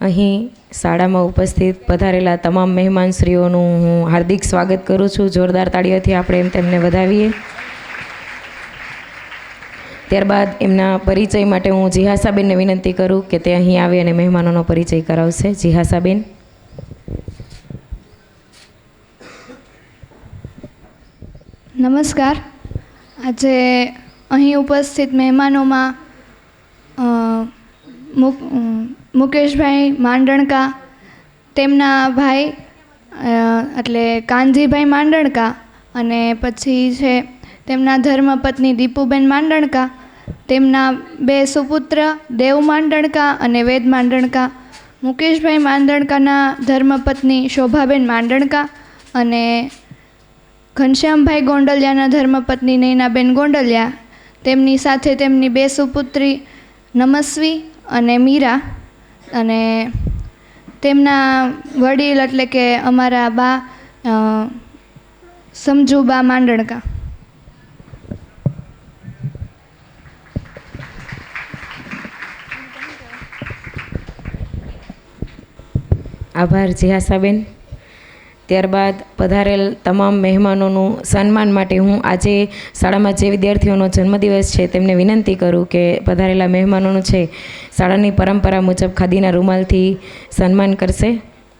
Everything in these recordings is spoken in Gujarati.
અહીં શાળામાં ઉપસ્થિત પધારેલા તમામ મહેમાનશ્રીઓનું હું હાર્દિક સ્વાગત કરું છું. જોરદાર તાળીઓથી આપણે એમ તેમને વધાવીએ. ત્યારબાદ એમના પરિચય માટે હું જીહાસાબેનને વિનંતી કરું કે તે અહીં આવે અને મહેમાનોનો પરિચય કરાવશે. જીહાસાબેન. નમસ્કાર. આજે અહીં ઉપસ્થિત મહેમાનોમાં મુકેશભાઈ માંડણકા, તેમના ભાઈ એટલે કાનજીભાઈ માંડણકા અને પછી છે તેમના ધર્મપત્ની દીપુબેન માંડણકા, તેમના બે સુપુત્ર દેવ માંડણકા અને વેદ માંડણકા, મુકેશભાઈ માંડણકાના ધર્મપત્ની શોભાબેન માંડણકા અને ઘનશ્યામભાઈ ગોંડલિયાના ધર્મપત્ની નૈનાબેન ગોંડલિયા. તેમની સાથે તેમની બે સુપુત્રી નમસ્વી અને મીરા અને તેમના વડીલ એટલે કે અમારા બા સમજુબા માંડણકા. આભાર જીહાસાબેન. ત્યારબાદ પધારેલ તમામ મહેમાનોનું સન્માન માટે હું આજે શાળામાં જે વિદ્યાર્થીઓનો જન્મદિવસ છે તેમને વિનંતી કરું કે પધારેલા મહેમાનોનું છે શાળાની પરંપરા મુજબ ખાદીના રૂમાલથી સન્માન કરશે.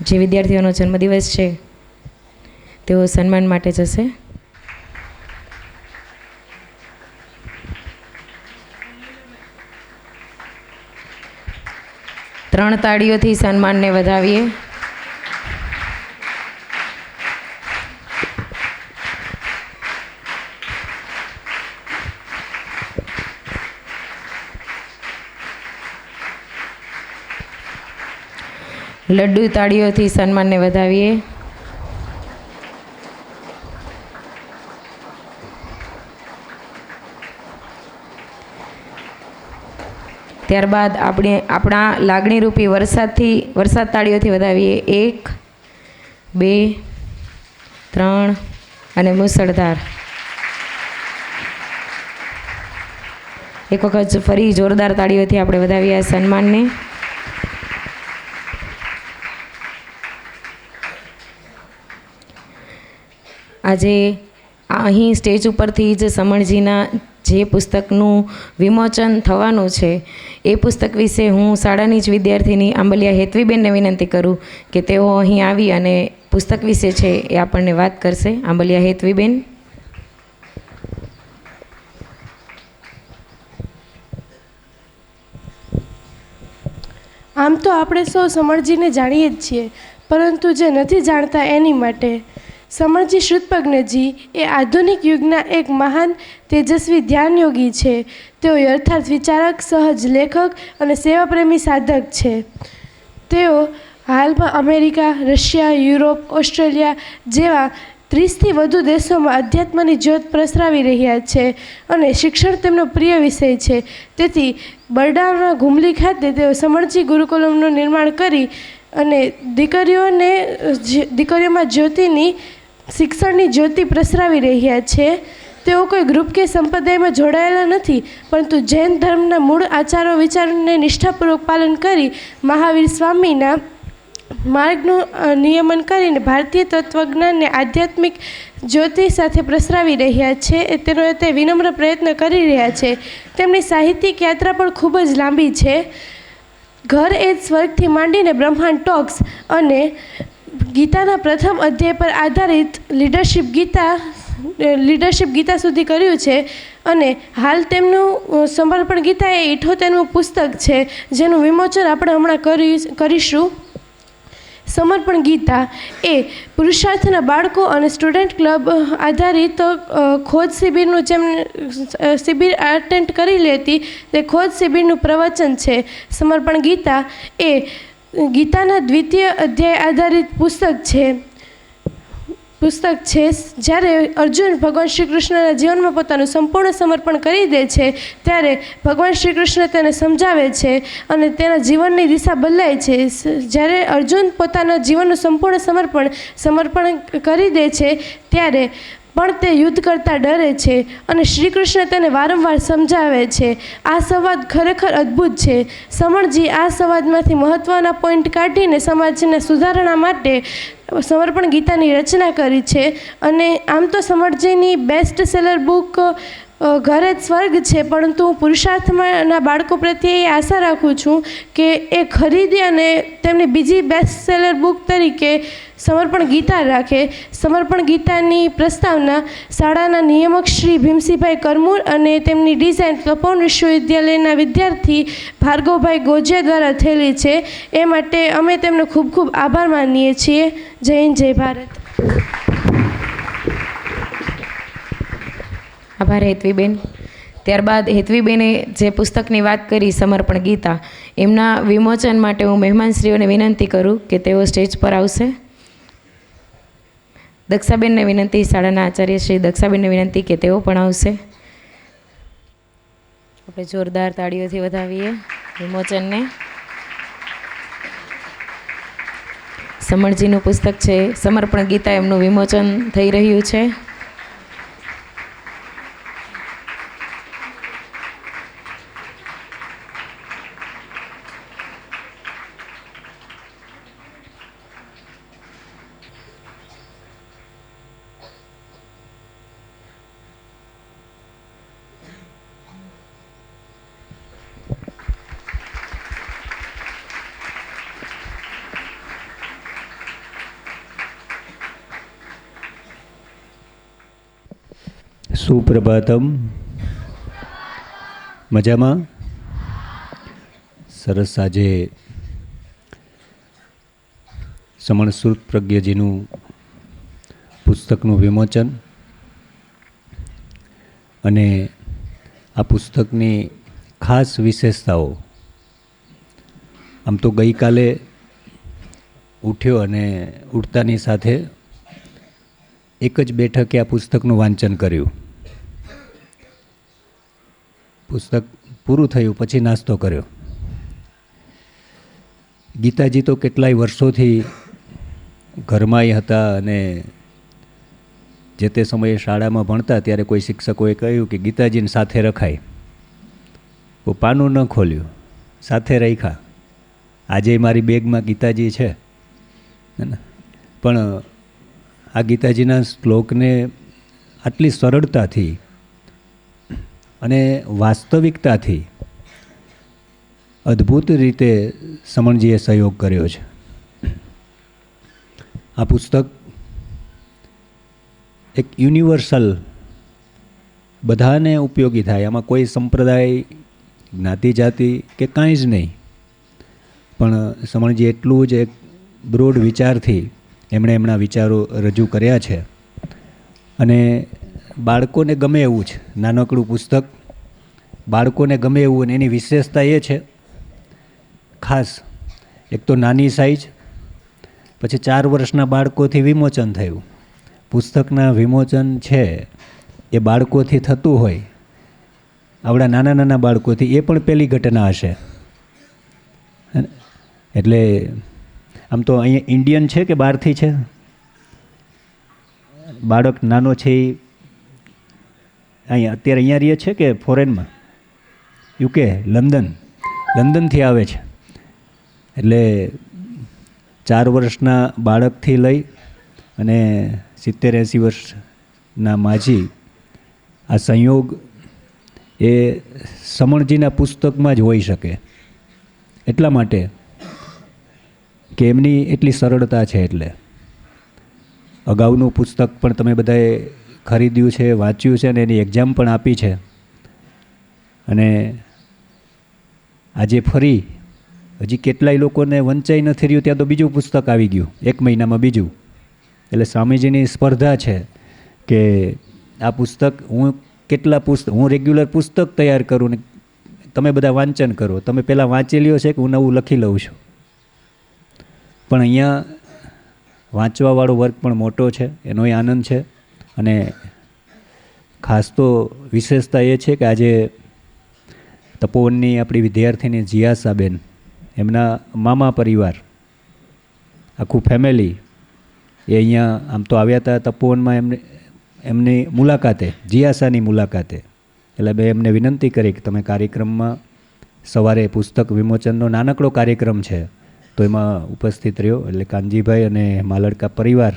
જે વિદ્યાર્થીઓનો જન્મદિવસ છે, તેઓ સન્માન માટે જશે. ત્રણ તાળીઓથી સન્માનને વધાવીએ. લડ્ડુ તાળીઓથી સન્માનને વધાવીએ. ત્યારબાદ આપણે આપણા લાગણીરૂપી વરસાદથી, વરસાદ તાળીઓથી વધાવીએ. એક, બે, ત્રણ અને મુસળધાર. એક વખત ફરી જોરદાર તાળીઓથી આપણે વધાવીએ સન્માનને. આજે અહીં સ્ટેજ ઉપરથી જ સમણજીના જે પુસ્તકનું વિમોચન થવાનું છે, એ પુસ્તક વિશે હું શાળાની જ વિદ્યાર્થીની આંબલિયા હેતવીબેનને વિનંતી કરું કે તેઓ અહીં આવી અને પુસ્તક વિશે છે એ આપણને વાત કરશે. આંબલિયા હેતવીબેન. આમ તો આપણે સૌ સમરજીને જાણીએ જ છીએ, પરંતુ જે નથી જાણતા એની માટે સમરજી શ્રુતપજ્ઞજી એ આધુનિક યુગના એક મહાન તેજસ્વી ધ્યાનયોગી છે. તેઓ યથાર્થ વિચારક, સહજ લેખક અને સેવાપ્રેમી સાધક છે. તેઓ હાલમાં અમેરિકા, રશિયા, યુરોપ, ઓસ્ટ્રેલિયા જેવા ત્રીસથી વધુ દેશોમાં અધ્યાત્મની જ્યોત પ્રસરાવી રહ્યા છે અને શિક્ષણ તેમનો પ્રિય વિષય છે. તેથી બરડાના ઘુમલી ખાતે તેઓ સમણજી ગુરુકુલમનું નિર્માણ કરી અને દીકરીઓને દીકરીઓમાં જ્યોતિની શિક્ષણની જ્યોતિ પ્રસરાવી રહ્યા છે. તેઓ કોઈ ગ્રુપ કે સંપ્રદાયમાં જોડાયેલા નથી, પરંતુ જૈન ધર્મના મૂળ આચારો, વિચારોને નિષ્ઠાપૂર્વક પાલન કરી મહાવીર સ્વામીના માર્ગનું નિયમન કરીને ભારતીય તત્વજ્ઞાનને આધ્યાત્મિક જ્યોતિ સાથે પ્રસરાવી રહ્યા છે. તેનો તે વિનમ્ર પ્રયત્ન કરી રહ્યા છે. તેમની સાહિત્યિક યાત્રા પણ ખૂબ જ લાંબી છે. ઘર એ સ્વર્ગથી માંડીને બ્રહ્માંડ ટોક્સ અને ગીતાના પ્રથમ અધ્યાય પર આધારિત લીડરશિપ ગીતા લીડરશિપ ગીતા સુધી કર્યું છે અને હાલ તેમનું સમર્પણ ગીતા એ ઇઠોતેરનું પુસ્તક છે, જેનું વિમોચન આપણે હમણાં કરી, કરીશું. સમર્પણ ગીતા એ પુરુષાર્થના બાળકો અને સ્ટુડન્ટ ક્લબ આધારિત ખોજ શિબિરનું જેમ શિબિર અટેન્ડ કરી લેતી તે ખોજ શિબિરનું પ્રવચન છે. સમર્પણ ગીતા એ ગીતાના દ્વિતીય અધ્યાય આધારિત પુસ્તક છે. પુસ્તક છે, જ્યારે અર્જુન ભગવાન શ્રી કૃષ્ણના જીવનમાં પોતાનું સંપૂર્ણ સમર્પણ કરી દે છે, ત્યારે ભગવાન શ્રી કૃષ્ણ તેને સમજાવે છે અને તેના જીવનની દિશા બદલાય છે. જ્યારે અર્જુન પોતાના જીવનનું સંપૂર્ણ સમર્પણ સમર્પણ કરી દે છે, ત્યારે પણ તે યુદ્ધ કરતાં ડરે છે અને શ્રી કૃષ્ણ તેને વારંવાર સમજાવે છે. આ સંવાદ ખરેખર અદ્ભુત છે. સમણજી આ સંવાદમાંથી મહત્ત્વના પોઈન્ટ કાઢીને સમાજના સુધારણા માટે સમર્પણ ગીતાની રચના કરી છે અને આમ તો સમરજીની બેસ્ટ સેલર બુક ઘરે જ સ્વર્ગ છે, પરંતુ હું પુરુષાર્થમાંના બાળકો પ્રત્યે એ આશા રાખું છું કે એ ખરીદી અને તેમની બીજી બેસ્ટ સેલર બુક તરીકે સમર્પણ ગીતા રાખે. સમર્પણ ગીતાની પ્રસ્તાવના શાળાના નિયામક શ્રી ભીમસિંહભાઈ કરમૂર અને તેમની ડિઝાઇન તપોન વિશ્વવિદ્યાલયના વિદ્યાર્થી ભાર્ગવભાઈ ગોજિયા દ્વારા થયેલી છે. એ માટે અમે તેમનો ખૂબ ખૂબ આભાર માનીએ છીએ. જય હિન્દ, જય ભારત. આભાર, હેતવીબેન. ત્યારબાદ હેતવીબેને જે પુસ્તકની વાત કરી, સમર્પણ ગીતા, એમના વિમોચન માટે હું મહેમાનશ્રીઓને વિનંતી કરું કે તેઓ સ્ટેજ પર આવશે. દક્ષાબેનને વિનંતી, શાળાના આચાર્ય શ્રી દક્ષાબેનને વિનંતી કે તેઓ પણ આવશે. આપણે જોરદાર તાળીઓથી વધાવીએ વિમોચનને. સમણજીનું પુસ્તક છે, સમર્પણ ગીતા, એમનું વિમોચન થઈ રહ્યું છે. સુપ્રભાતમ. મજામાં? સરસ આજે સમણ સુપ્રજ્ઞજીનું પુસ્તકનું વિમોચન અને આ પુસ્તકની ખાસ વિશેષતાઓ. આમ તો ગઈકાલે ઉઠ્યો અને ઉઠતાની સાથે એક જ બેઠકે આ પુસ્તકનું વાંચન કર્યું. પુસ્તક પૂરું થયું, પછી નાસ્તો કર્યો. ગીતાજી તો કેટલાય વર્ષોથી ઘરમાંય હતા અને જે તે સમયે શાળામાં ભણતા, ત્યારે કોઈ શિક્ષકોએ કહ્યું કે ગીતાજીને સાથે રખાય. હું પાનું ન ખોલ્યું, સાથે રાખ્યા. આજે મારી બેગમાં ગીતાજી છે. પણ આ ગીતાજીના શ્લોકને આટલી સરળતાથી અને વાસ્તવિકતાથી અદ્ભુત રીતે સમણજીએ સહયોગ કર્યો છે. આ પુસ્તક એક યુનિવર્સલ બધાને ઉપયોગી થાય. આમાં કોઈ સંપ્રદાય, જ્ઞાતિ, જાતિ કે કાંઈ જ નહીં. પણ સમણજી એટલું જ એક બ્રોડ વિચારથી એમણે એમના વિચારો રજૂ કર્યા છે. અને બાળકોને ગમે એવું છે. નાનકડું પુસ્તક બાળકોને ગમે એવું અને એની વિશેષતા એ છે. ખાસ એક તો નાની સાઈઝ, પછી ચાર વર્ષના બાળકોથી વિમોચન થયું. પુસ્તકના વિમોચન છે, એ બાળકોથી થતું હોય. આવડા નાના નાના બાળકોથી એ પણ પહેલી ઘટના હશે. એટલે આમ તો અહીંયા ઇન્ડિયન છે કે બહારથી છે? બાળક નાનો છે એ અહીંયા અત્યારે અહીંયા રહીએ છે કે ફોરેનમાં? યુકે લંડન લંડનથી આવે છે. એટલે ચાર વર્ષના બાળકથી લઈ અને સિત્તેર એંસી વર્ષના માજી આ સંયોગ એ સમણજીના પુસ્તકમાં જ હોઈ શકે. એટલા માટે કે એમની એટલી સરળતા છે એટલે. અગાઉનું પુસ્તક પણ તમે બધાએ ખરીદ્યું છે, વાંચ્યું છે અને એની એક્ઝામ પણ આપી છે. અને આજે ફરી હજી કેટલાય લોકોને વંચાઈ નથી રહ્યું, ત્યાં તો બીજું પુસ્તક આવી ગયું, એક મહિનામાં બીજું. એટલે સ્વામીજીની સ્પર્ધા છે કે આ પુસ્તક હું કેટલા પુસ્તક હું રેગ્યુલર પુસ્તક તૈયાર કરું ને તમે બધા વાંચન કરો. તમે પહેલાં વાંચી લ્યો છે કે હું નવું લખી લઉં છું? પણ અહીંયા વાંચવાવાળો વર્ગ પણ મોટો છે, એનોય આનંદ છે. અને ખાસ તો વિશેષતા એ છે કે આજે તપોવનની આપણી વિદ્યાર્થીની જિયાસાબેન એમના મામા પરિવાર, આખું ફેમિલી એ અહીંયા આમ તો આવ્યા હતા તપોવનમાં એમને, એમની મુલાકાતે જિયાસાની મુલાકાતે. એટલે મેં એમને વિનંતી કરી કે તમે કાર્યક્રમમાં સવારે પુસ્તક વિમોચનનો નાનકડો કાર્યક્રમ છે, તો એમાં ઉપસ્થિત રહ્યો. એટલે કાનજીભાઈ અને માલડકા પરિવાર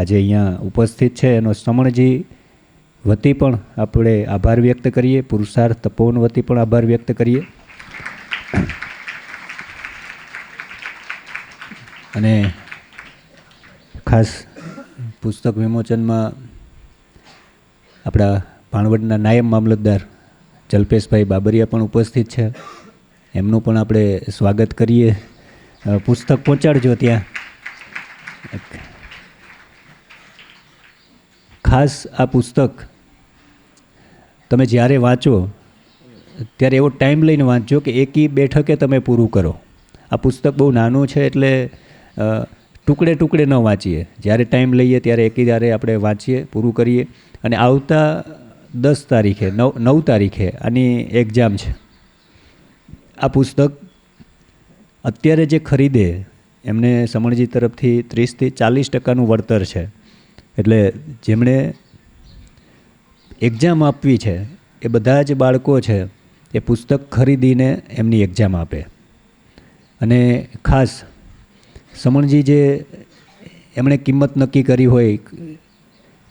આજે અહીંયા ઉપસ્થિત છે. એનો સમણજી વતી પણ આપણે આભાર વ્યક્ત કરીએ. પુરુષાર્થ તપોવન વતી પણ આભાર વ્યક્ત કરીએ. અને ખાસ પુસ્તક વિમોચનમાં આપણા ભાણવડના નાયબ મામલતદાર જલ્પેશભાઈ બાબરિયા પણ ઉપસ્થિત છે. એમનું પણ આપણે સ્વાગત કરીએ. પુસ્તક પહોંચાડજો ત્યાં. ખાસ આ પુસ્તક તમે જ્યારે વાંચો, ત્યારે એવો ટાઈમ લઈને વાંચજો કે એકી બેઠકે તમે પૂરું કરો. આ પુસ્તક બહુ નાનું છે એટલે ટુકડે ટુકડે ન વાંચીએ. જ્યારે ટાઈમ લઈએ ત્યારે એકી જ્યારે આપણે વાંચીએ, પૂરું કરીએ. અને આવતા દસ તારીખે, નવ નવ તારીખે આની એક્ઝામ છે. આ પુસ્તક અત્યારે જે ખરીદે, એમને સમણજી તરફથી ત્રીસથી ચાલીસ ટકાનું વળતર છે. એટલે જેમણે એક્ઝામ આપવી છે, એ બધા જ બાળકો છે, એ પુસ્તક ખરીદીને એમની એક્ઝામ આપે. અને ખાસ સમણજી જે એમણે કિંમત નક્કી કરી હોય,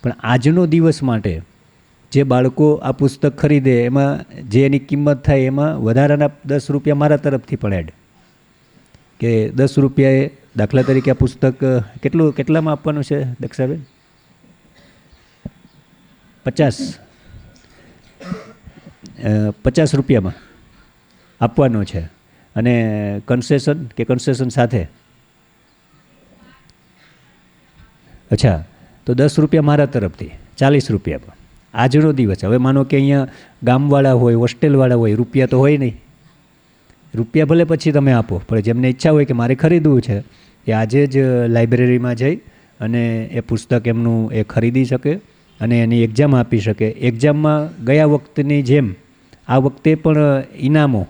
પણ આજનો દિવસ માટે જે બાળકો આ પુસ્તક ખરીદે, એમાં જે એની કિંમત થાય, એમાં વધારાના દસ રૂપિયા મારા તરફથી પણ એડ કે દસ રૂપિયાએ દાખલા તરીકે આ પુસ્તક, કેટલું, કેટલામાં આપવાનું છે, દક્ષાબેન? પચાસ. પચાસ રૂપિયામાં આપવાનો છે. અને કન્સેશન કે કન્સેશન સાથે? અચ્છા, તો દસ રૂપિયા મારા તરફથી, ચાલીસ રૂપિયામાં. આજનો દિવસ, હવે માનો કે અહીંયા ગામવાળા હોય, હોસ્ટેલવાળા હોય, રૂપિયા તો હોય નહીં. રૂપિયા ભલે પછી તમે આપો, પણ જેમને ઈચ્છા હોય કે મારે ખરીદવું છે, એ આજે જ લાઇબ્રેરીમાં જઈ અને એ પુસ્તક એમનું એ ખરીદી શકે. અને એની એક્ઝામ આપી શકે. એક્ઝામમાં ગયા વખતની જેમ આ વખતે પણ ઇનામો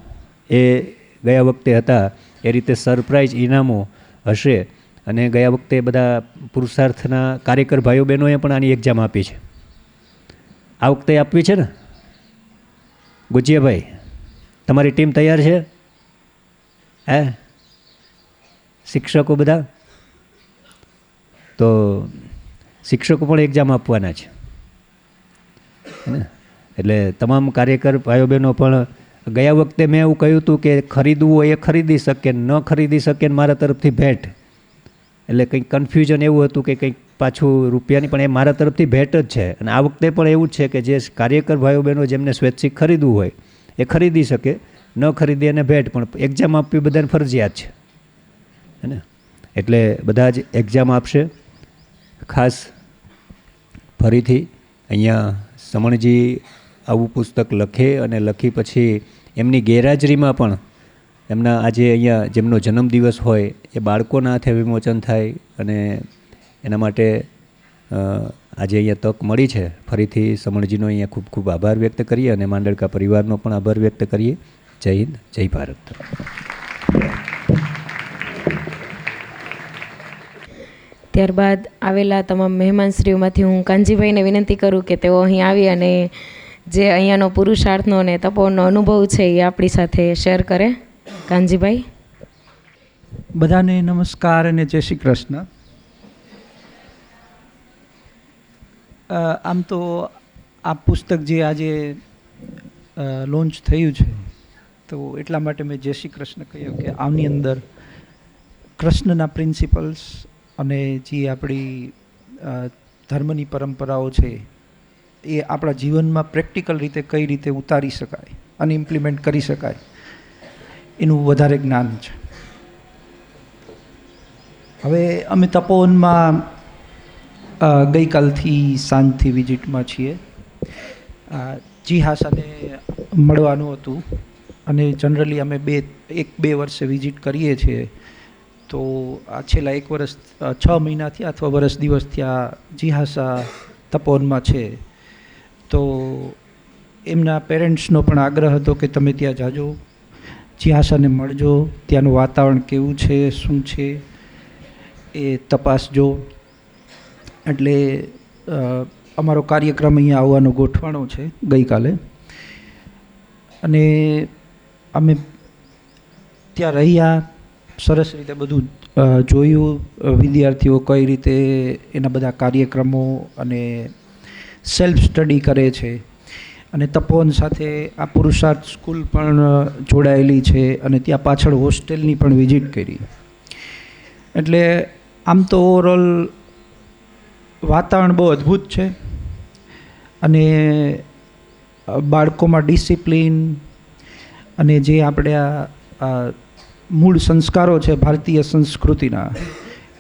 એ ગયા વખતે હતા. એ રીતે સરપ્રાઇઝ ઇનામો હશે અને ગયા વખતે બધા પુરુષાર્થના કાર્યકર ભાઈઓ બહેનોએ પણ આની એક્ઝામ આપી છે. આ વખતે આપવી છે ને? ગુજિયાભાઈ, તમારી ટીમ તૈયાર છે? હે? શિક્ષકો બધા? તો શિક્ષકો પણ એક્ઝામ આપવાના છે. ને? એટલે તમામ કાર્યકર ભાઈઓ બહેનો પણ ગયા વખતે મેં એવું કહ્યું હતું કે ખરીદવું હોય એ ખરીદી શકે, ન ખરીદી શકે ને મારા તરફથી ભેટ. એટલે કંઈક કન્ફ્યુઝન એવું હતું કે કંઈક પાછું રૂપિયાની પણ એ મારા તરફથી ભેટ જ છે. અને આ વખતે પણ એવું જ છે કે જે કાર્યકર ભાઈઓ બહેનો જેમને સ્વૈચ્છિક ખરીદવું હોય એ ખરીદી શકે, ન ખરીદી અને ભેટ. પણ એક્ઝામ આપવી બધાને ફરજિયાત છે. હે ને? એટલે બધા જ એક્ઝામ આપશે. ખાસ ફરીથી અહીંયા સમણજી આવું પુસ્તક લખે અને લખી પછી એમની ગેરહાજરીમાં પણ એમના આજે અહીંયા જેમનો જન્મદિવસ હોય એ બાળકોના હાથે વિમોચન થાય અને એના માટે આજે અહીંયા તક મળી છે. ફરીથી સમણજીનો અહીંયા ખૂબ ખૂબ આભાર વ્યક્ત કરીએ અને માંડળકા પરિવારનો પણ આભાર વ્યક્ત કરીએ. જય હિન્દ, જય ભારત. ત્યારબાદ આવેલા તમામ મહેમાનશ્રીઓમાંથી હું કાનજીભાઈને વિનંતી કરું કે તેઓ અહીં આવી અને જે અહીંયાનો પુરુષાર્થનો અને તપોનો અનુભવ છે એ આપણી સાથે શેર કરે. કાનજીભાઈ? બધાને નમસ્કાર અને જય શ્રી કૃષ્ણ. આમ તો આ પુસ્તક જે આજે લોન્ચ થયું છે, તો એટલા માટે મેં જય શ્રી કૃષ્ણ કહ્યું કે આની અંદર કૃષ્ણના પ્રિન્સિપલ્સ અને જે આપણી ધર્મની પરંપરાઓ છે એ આપણા જીવનમાં પ્રેક્ટિકલ રીતે કઈ રીતે ઉતારી શકાય અને ઇમ્પ્લિમેન્ટ કરી શકાય એનું વધારે જ્ઞાન છે. હવે અમે તપોવનમાં ગઈકાલથી સાંજથી વિઝિટમાં છીએ. અ, સાથે મળવાનું હતું અને જનરલી અમે બે એક બે વર્ષે વિઝિટ કરીએ છીએ. તો આ છેલ્લા એક વર્ષ છ મહિનાથી અથવા વર્ષ દિવસથી આ જિહાસા તપોનમાં છે. તો એમના પેરેન્ટ્સનો પણ આગ્રહ હતો કે તમે ત્યાં જાજો, જિહાસાને મળજો, ત્યાંનું વાતાવરણ કેવું છે, શું છે, એ તપાસજો. એટલે અમારો કાર્યક્રમ અહીંયા આવવાનો ગોઠવાણો છે ગઈકાલે. અને અમે ત્યાં રહ્યા સરસ રીતે બધું જોયું વિદ્યાર્થીઓ કઈ રીતે એના બધા કાર્યક્રમો અને સેલ્ફ સ્ટડી કરે છે. અને તપોવન સાથે આ પુરુષાર્થ સ્કૂલ પણ જોડાયેલી છે અને ત્યાં પાછળ હોસ્ટેલની પણ વિઝિટ કરી. એટલે આમ તો ઓવરઓલ વાતાવરણ બહુ અદ્ભુત છે. અને બાળકોમાં ડિસિપ્લિન અને જે આપણે આ મૂળ સંસ્કારો છે ભારતીય સંસ્કૃતિના.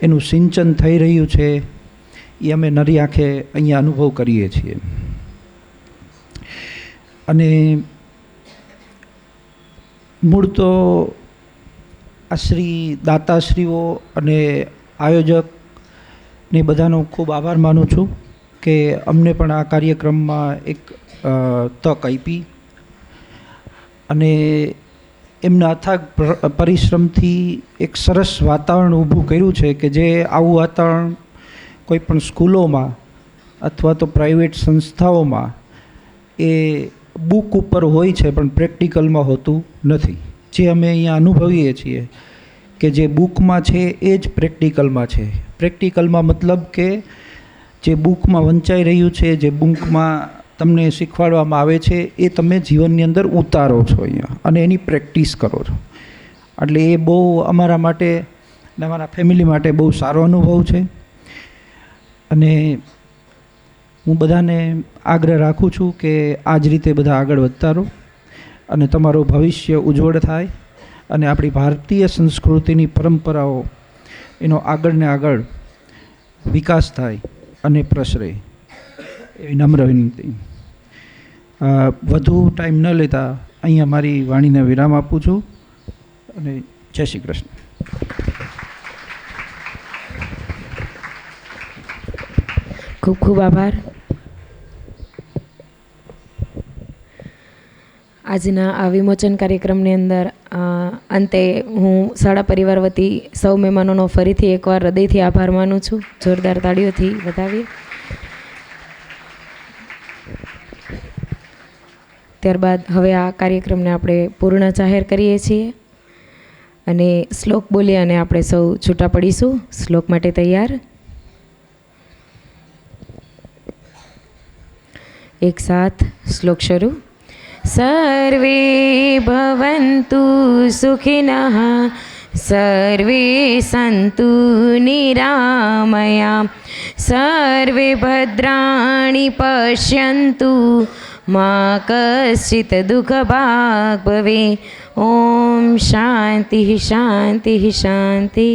એનું સિંચન થઈ રહ્યું છે. એ અમે નરી આંખે અહીંયા અનુભવ કરીએ છીએ. અને મૂળ તો આ શ્રી દાતાશ્રીઓ અને આયોજક ને બધાનો ખૂબ આભાર માનું છું કે અમને પણ આ કાર્યક્રમમાં એક તક આપી. અને એમના અથાગ પરિશ્રમથી એક સરસ વાતાવરણ ઊભું કર્યું છે કે જે આવું વાતાવરણ કોઈ પણ સ્કૂલોમાં અથવા તો પ્રાઇવેટ સંસ્થાઓમાં એ બુક ઉપર હોય છે પણ પ્રેક્ટિકલમાં હોતું નથી. જે અમે અહીંયા અનુભવીએ છીએ કે જે બુકમાં છે એ જ પ્રેક્ટિકલમાં છે. પ્રેક્ટિકલમાં મતલબ કે જે બુકમાં વંચાઈ રહ્યું છે, જે બુકમાં તમને શીખવાડવામાં આવે છે, એ તમે જીવનની અંદર ઉતારો છો અહીંયા. અને એની પ્રેક્ટિસ કરો છો. એટલે એ બહુ અમારા માટે અને અમારા ફેમિલી માટે બહુ સારો અનુભવ છે. અને હું બધાને આગ્રહ રાખું છું કે આ જ રીતે બધા આગળ વધતા રહો અને તમારું ભવિષ્ય ઉજ્જવળ થાય અને આપણી ભારતીય સંસ્કૃતિની પરંપરાઓ, એનો આગળ ને આગળ વિકાસ થાય અને પ્રસરે. એવી નમ્ર વિનંતી. વધુ ટાઈમ ન લેતા અહીંયા મારી વાણીને વિરામ આપું છું અને જય શ્રી કૃષ્ણ. ખૂબ ખૂબ આભાર. આજના આ વિમોચન કાર્યક્રમની અંદર અંતે હું શાળા પરિવાર વતી સૌ મહેમાનોનો ફરીથી એકવાર હૃદયથી આભાર માનું છું. જોરદાર તાળીઓથી વધાવીએ. ત્યારબાદ હવે આ કાર્યક્રમને આપણે પૂર્ણ જાહેર કરીએ છીએ. અને શ્લોક બોલી અને આપણે સૌ છૂટા પડીશું. શ્લોક માટે તૈયાર. એક સાથ, શ્લોક શરૂ. સર્વે ભવન્તુ સુખિનઃ, સર્વે સંતુ નિરામયા, સર્વે ભદ્રાણી પશ્યન્તુ મા કશ્ચિત દુઃખભાગ ભવે ઓમ શાંતિ શાંતિ શાંતિ.